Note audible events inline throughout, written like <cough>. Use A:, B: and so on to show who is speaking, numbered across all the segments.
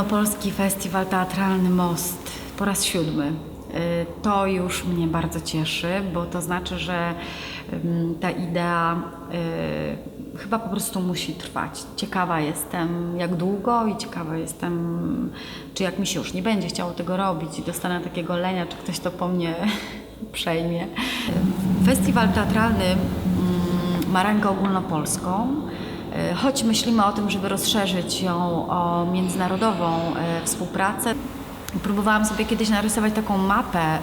A: Ogólnopolski Festiwal Teatralny Most po raz siódmy. Y, To już mnie bardzo cieszy, bo to znaczy, że ym, ta idea y, chyba po prostu musi trwać. Ciekawa jestem, jak długo i ciekawa jestem, czy jak mi się już nie będzie chciało tego robić i dostanę takiego lenia, czy ktoś to po mnie <laughs> przejmie. Festiwal teatralny mm, ma rangę ogólnopolską. E, Choć myślimy o tym, żeby rozszerzyć ją o międzynarodową e, współpracę, próbowałam sobie kiedyś narysować taką mapę e,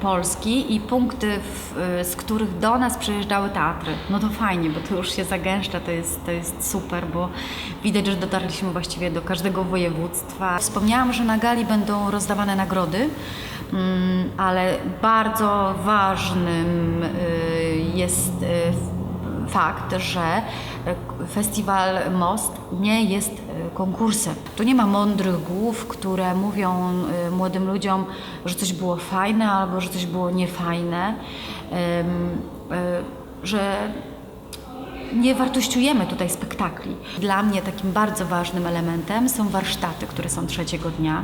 A: Polski i punkty, z których do nas przyjeżdżały teatry. No to fajnie, bo to już się zagęszcza, to jest, to jest super, bo widać, że dotarliśmy właściwie do każdego województwa. Wspomniałam, że na gali będą rozdawane nagrody, mm, ale bardzo ważnym jest fakt, że e, festiwal Most nie jest e, konkursem. Tu nie ma mądrych głów, które mówią e, młodym ludziom, że coś było fajne albo że coś było niefajne, że nie wartościujemy tutaj spektakli. Dla mnie takim bardzo ważnym elementem są warsztaty, które są trzeciego dnia.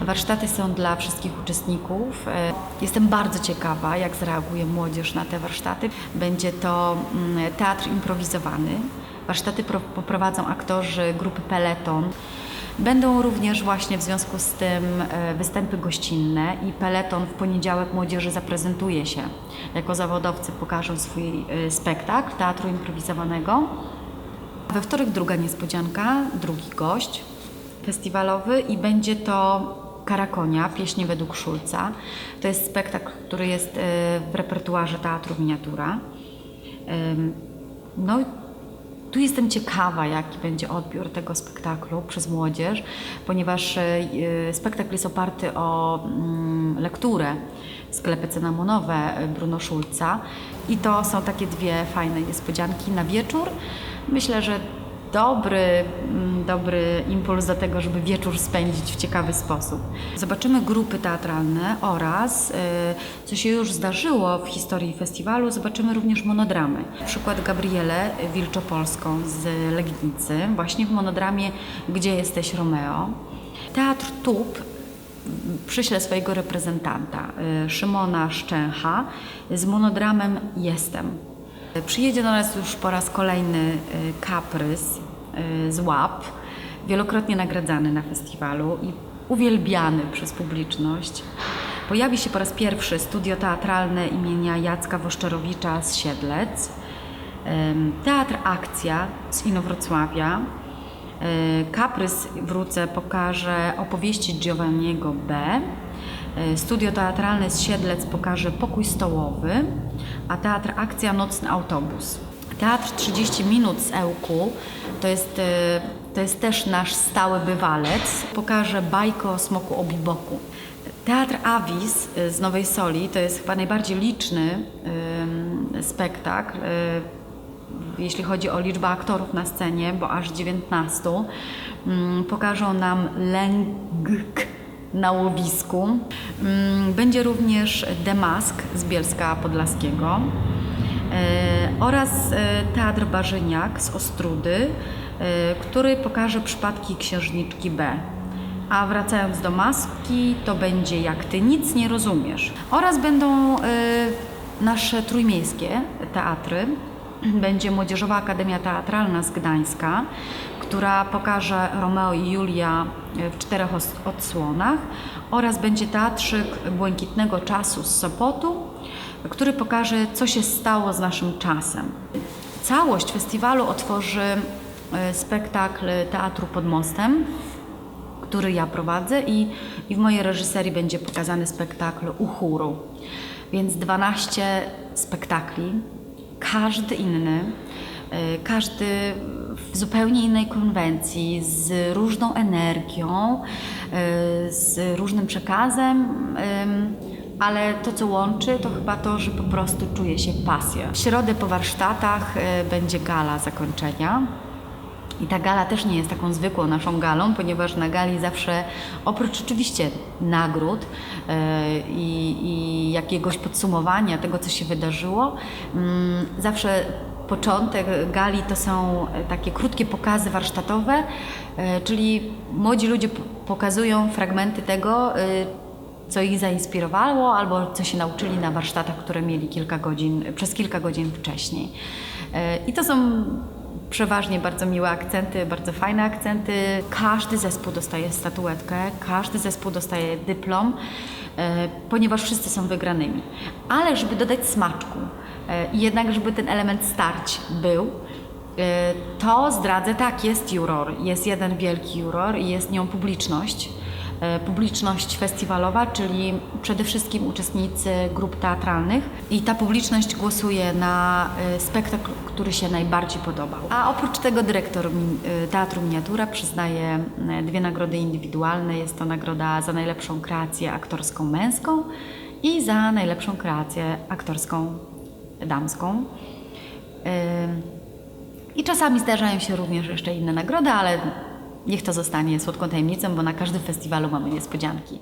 A: Warsztaty są dla wszystkich uczestników. E, Jestem bardzo ciekawa, jak zareaguje młodzież na te warsztaty. Będzie to mm, teatr improwizowany. Warsztaty pro- poprowadzą aktorzy grupy Peleton. Będą również właśnie w związku z tym e, występy gościnne i Peleton w poniedziałek młodzieży zaprezentuje się. Jako zawodowcy pokażą swój e, spektakl teatru improwizowanego. We wtorek druga niespodzianka, drugi gość festiwalowy i będzie to Karakonia, pieśni według Szulca. To jest spektakl, który jest e, w repertuarze teatru Miniatura. No, tu jestem ciekawa, jaki będzie odbiór tego spektaklu przez młodzież, ponieważ e, e, spektakl jest oparty o mm, lekturę Sklepy cynamonowe Bruno Szulca i to są takie dwie fajne niespodzianki na wieczór. Myślę, że dobry, mm, dobry impuls do tego, żeby wieczór spędzić w ciekawy sposób. Zobaczymy grupy teatralne oraz, y, co się już zdarzyło w historii festiwalu, zobaczymy również monodramy. Na przykład Gabrielę Wilczopolską z Legnicy, właśnie w monodramie Gdzie jesteś Romeo. Teatr TUP przyślę swojego reprezentanta, y, Szymona Szczęcha, z monodramem Jestem. Przyjedzie do nas już po raz kolejny y, kaprys y, z łap, wielokrotnie nagradzany na festiwalu i uwielbiany przez publiczność. Pojawi się po raz pierwszy studio teatralne imienia Jacka Woszczerowicza z Siedlec, Teatr Akcja z Inowrocławia, Y, Kaprys wrócę pokaże opowieści Giovanniego B. Y, Studio teatralne z Siedlec pokaże Pokój stołowy, a Teatr Akcja Nocny Autobus. Teatr 30 minut z Ełku to jest, y, to jest też nasz stały bywalec. Pokaże bajkę o smoku obiboku. Teatr Avis y, z Nowej Soli to jest chyba najbardziej liczny ym, spektakl. y, jeśli chodzi o liczbę aktorów na scenie, bo aż 19, mm, pokażą nam lęk na łowisku. Mm, Będzie również Demask z Bielska Podlaskiego e, oraz e, Teatr Barzyniak z Ostrudy, e, który pokaże przypadki księżniczki B. A wracając do maski, to będzie Jak Ty nic nie rozumiesz. Oraz będą nasze trójmiejskie teatry. Będzie Młodzieżowa Akademia Teatralna z Gdańska, która pokaże Romeo i Julia w czterech odsłonach oraz będzie Teatrzyk Błękitnego Czasu z Sopotu, który pokaże, co się stało z naszym czasem. Całość festiwalu otworzy e, spektakl Teatru pod Mostem, który ja prowadzę i, i w mojej reżyserii będzie pokazany spektakl u chóru. Więc 12 spektakli, każdy inny, y, każdy w zupełnie innej konwencji, z różną energią, y, z różnym przekazem. Ale to, co łączy, to chyba to, że po prostu czuje się pasję. W środę po warsztatach y, będzie gala zakończenia. I ta gala też nie jest taką zwykłą naszą galą, ponieważ na gali zawsze, oprócz oczywiście nagród e, i, jakiegoś podsumowania tego, co się wydarzyło, mm, zawsze początek gali to są takie krótkie pokazy warsztatowe, e, czyli młodzi ludzie pokazują fragmenty tego, e, co ich zainspirowało albo co się nauczyli na warsztatach, które mieli kilka godzin, przez kilka godzin wcześniej. I to są przeważnie bardzo miłe akcenty, bardzo fajne akcenty. Każdy zespół dostaje statuetkę, każdy zespół dostaje dyplom, e, ponieważ wszyscy są wygranymi. Ale żeby dodać smaczku e, i jednak, żeby ten element starć był, e, to zdradzę, tak, jest juror, jest jeden wielki juror i jest nią publiczność. E, Publiczność festiwalowa, czyli przede wszystkim uczestnicy grup teatralnych i ta publiczność głosuje na e, spektakl, który się najbardziej podobał. A oprócz tego dyrektor Teatru Miniatura przyznaje e, dwie nagrody indywidualne. Jest to nagroda za najlepszą kreację aktorską męską i za najlepszą kreację aktorską damską. E, I czasami zdarzają się również jeszcze inne nagrody, ale niech to zostanie słodką tajemnicą, bo na każdym festiwalu mamy niespodzianki.